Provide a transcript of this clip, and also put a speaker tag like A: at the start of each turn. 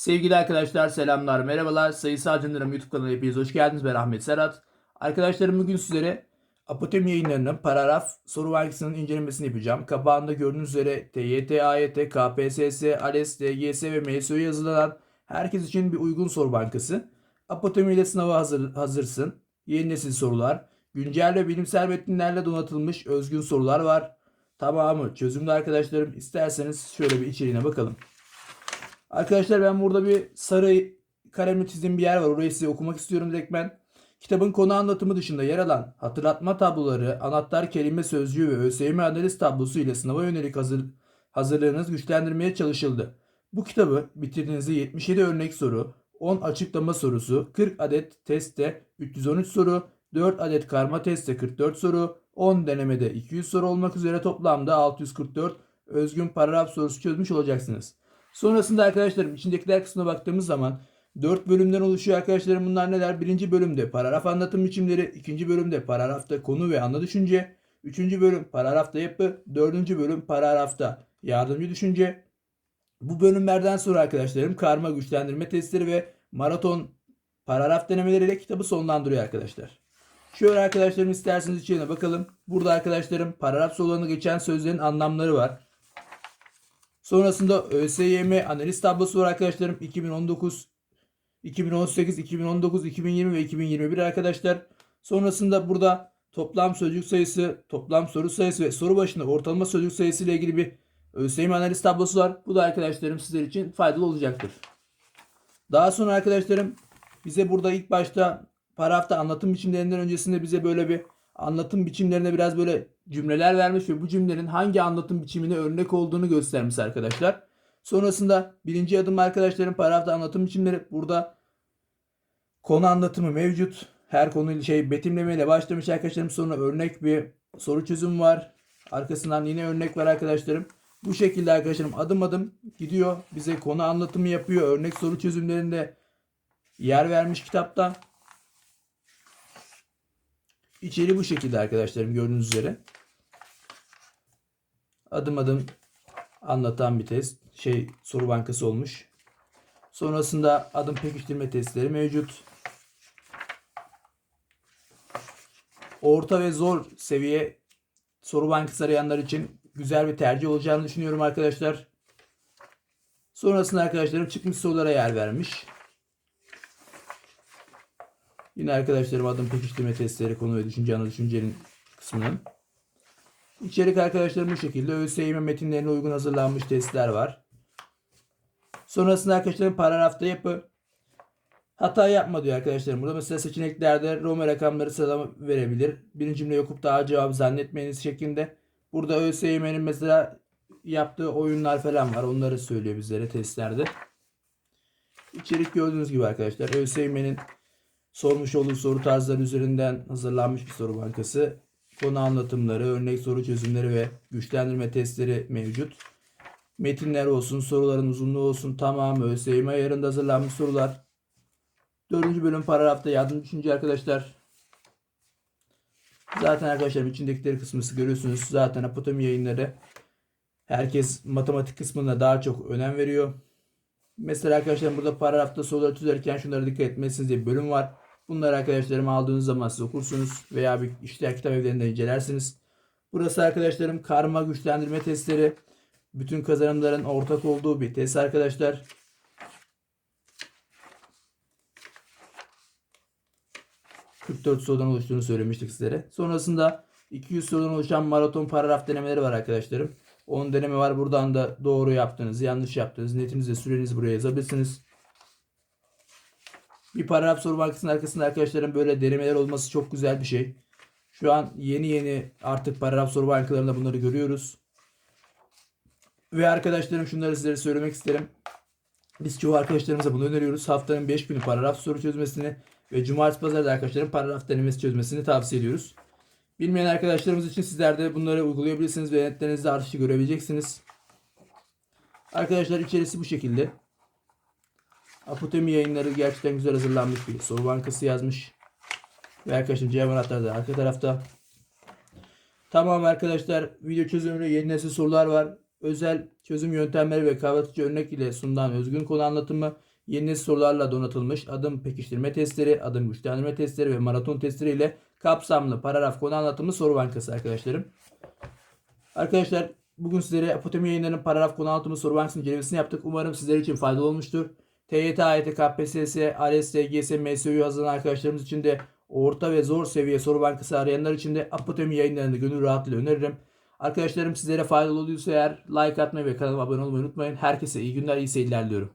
A: Sevgili arkadaşlar selamlar merhabalar sayısal canlarım YouTube kanalına hepiniz hoş geldiniz ben Ahmet Serhat. Arkadaşlarım bugün sizlere Apotem yayınlarının paragraf soru bankasının incelemesini yapacağım. Kapağında gördüğünüz üzere TYT, AYT, KPSS, ALES, DGS ve MSU'ya yazılan herkes için bir uygun soru bankası. Apotem ile sınava hazır, hazırsın. Yeni nesil sorular. Güncel ve bilimsel metinlerle donatılmış özgün sorular var. Tamamı çözümlü arkadaşlarım. İsterseniz şöyle bir içeriğine bakalım. Arkadaşlar ben burada bir sarı kalemle çizdiğim bir yer var. Orayı size okumak istiyorum direkt ben. Kitabın konu anlatımı dışında yer alan hatırlatma tabloları, anahtar kelime sözcüğü ve ÖSYM analiz tablosu ile sınava yönelik hazır, hazırlığınız güçlendirmeye çalışıldı. Bu kitabı bitirdiğinizde 77 örnek soru, 10 açıklama sorusu, 40 adet testte 313 soru, 4 adet karma testte 44 soru, 10 denemede 200 soru olmak üzere toplamda 644 özgün paragraf sorusu çözmüş olacaksınız. Sonrasında arkadaşlarım içindekiler kısmına baktığımız zaman 4 bölümden oluşuyor arkadaşlarım. Bunlar neler? Birinci bölümde paragraf anlatım biçimleri, ikinci bölümde paragrafta konu ve ana düşünce, üçüncü bölüm paragrafta yapı, dördüncü bölüm paragrafta yardımcı düşünce. Bu bölümlerden sonra arkadaşlarım karma güçlendirme testleri ve maraton paragraf denemeleriyle kitabı sonlandırıyor arkadaşlar. Şöyle arkadaşlarım isterseniz içine bakalım. Burada arkadaşlarım paragraf sorularını geçen sözlerin anlamları var. Sonrasında ÖSYM analiz tablosu var arkadaşlarım. 2019, 2018, 2019, 2020 ve 2021 arkadaşlar. Sonrasında burada toplam sözcük sayısı, toplam soru sayısı ve soru başına ortalama sözcük sayısı ile ilgili bir ÖSYM analiz tablosu var. Bu da arkadaşlarım sizler için faydalı olacaktır. Daha sonra arkadaşlarım bize burada ilk başta paragrafta anlatım biçimlerinden öncesinde bize böyle bir anlatım biçimlerine biraz böyle cümleler vermiş ve bu cümlenin hangi anlatım biçimine örnek olduğunu göstermiş arkadaşlar. Sonrasında birinci adım arkadaşlarım paragrafta anlatım biçimleri burada konu anlatımı mevcut. Her konuyla şey betimlemeyle başlamış arkadaşlarım. Sonra örnek bir soru çözüm var. Arkasından yine örnek var arkadaşlarım. Bu şekilde arkadaşlarım adım adım gidiyor. Bize konu anlatımı yapıyor. Örnek soru çözümlerinde yer vermiş kitapta. İçeri bu şekilde arkadaşlarım gördüğünüz üzere. Adım adım anlatan bir test. Şey soru bankası olmuş. Sonrasında adım pekiştirme testleri mevcut. Orta ve zor seviye soru bankası arayanlar için güzel bir tercih olacağını düşünüyorum arkadaşlar. Sonrasında arkadaşlarım çıkmış sorulara yer vermiş. Yine arkadaşlarım adım pekiştirme testleri konu ve düşünce ana düşüncenin kısmının. İçerik arkadaşlarım bu şekilde. ÖSYM metinlerine uygun hazırlanmış testler var. Sonrasında arkadaşlarım paragrafta yapı. Hata yapma diyor arkadaşlarım. Burada mesela seçeneklerde Roma rakamları sıralama verebilir. Birinci cümle okup daha cevabı zannetmeniz şeklinde. Burada ÖSYM'nin mesela yaptığı oyunlar falan var. Onları söylüyor bizlere testlerde. İçerik gördüğünüz gibi arkadaşlar. ÖSYM'nin sormuş olduğu soru tarzları üzerinden hazırlanmış bir soru bankası. Konu anlatımları, örnek soru çözümleri ve güçlendirme testleri mevcut. Metinler olsun, soruların uzunluğu olsun tamamı ÖSYM ayarında hazırlanmış sorular. Dördüncü bölüm paragrafta yardım düşünce arkadaşlar. Zaten arkadaşlar içindekileri kısmısı görüyorsunuz. Zaten apotomi yayınları herkes matematik kısmına daha çok önem veriyor. Mesela arkadaşlar burada paragrafta soruları çözerken şunlara dikkat etmelisiniz diye bir bölüm var. Bunları arkadaşlarım aldığınız zaman siz okursunuz veya bir işler kitap evlerinde incelersiniz. Burası arkadaşlarım karma güçlendirme testleri. Bütün kazanımların ortak olduğu bir test arkadaşlar. ...44 sorudan oluştuğunu söylemiştik sizlere. Sonrasında 200 sorudan oluşan maraton paragraf denemeleri var arkadaşlarım. 10 deneme var. Buradan da doğru yaptığınız, yanlış yaptığınız, netinizi, sürenizi buraya yazabilirsiniz. Bir paragraf soru bankasının arkasında arkadaşlarım böyle denemeler olması çok güzel bir şey. Şu an yeni yeni artık paragraf soru bankalarında bunları görüyoruz. Ve arkadaşlarım şunları sizlere söylemek isterim. Biz çoğu arkadaşlarımıza bunu öneriyoruz. Haftanın 5 günü paragraf soru çözmesini ve cumartesi pazarda arkadaşlarım paragraf denemesi çözmesini tavsiye ediyoruz. Bilmeyen arkadaşlarımız için sizler de bunları uygulayabilirsiniz ve netlerinizde artışı görebileceksiniz. Arkadaşlar içerisi bu şekilde. Apotemi yayınları gerçekten güzel hazırlanmış bir soru bankası yazmış. Ve arkadaşlar cevap anahtarı arka tarafta. Tamam arkadaşlar video çözümüyle yeni nesil sorular var. Özel çözüm yöntemleri ve kavratıcı örnek ile sunulan özgün konu anlatımı yeni nesil sorularla donatılmış adım pekiştirme testleri, adım güçlendirme testleri ve maraton testleri ile kapsamlı paragraf konu anlatımlı soru bankası arkadaşlarım. Arkadaşlar bugün sizlere Apotemi yayınlarının paragraf konu anlatımlı soru bankasının incelemesini yaptık. Umarım sizler için faydalı olmuştur. TYT, AYT, KPSS, ALES, LGS, MSÜ'yü hazırlanan arkadaşlarımız için de orta ve zor seviye soru bankası arayanlar için de Apotemi yayınlarını gönül rahatlığıyla öneririm. Arkadaşlarım sizlere faydalı olduysa eğer like atmayı ve kanalıma abone olmayı unutmayın. Herkese iyi günler, iyi seyirler diliyorum.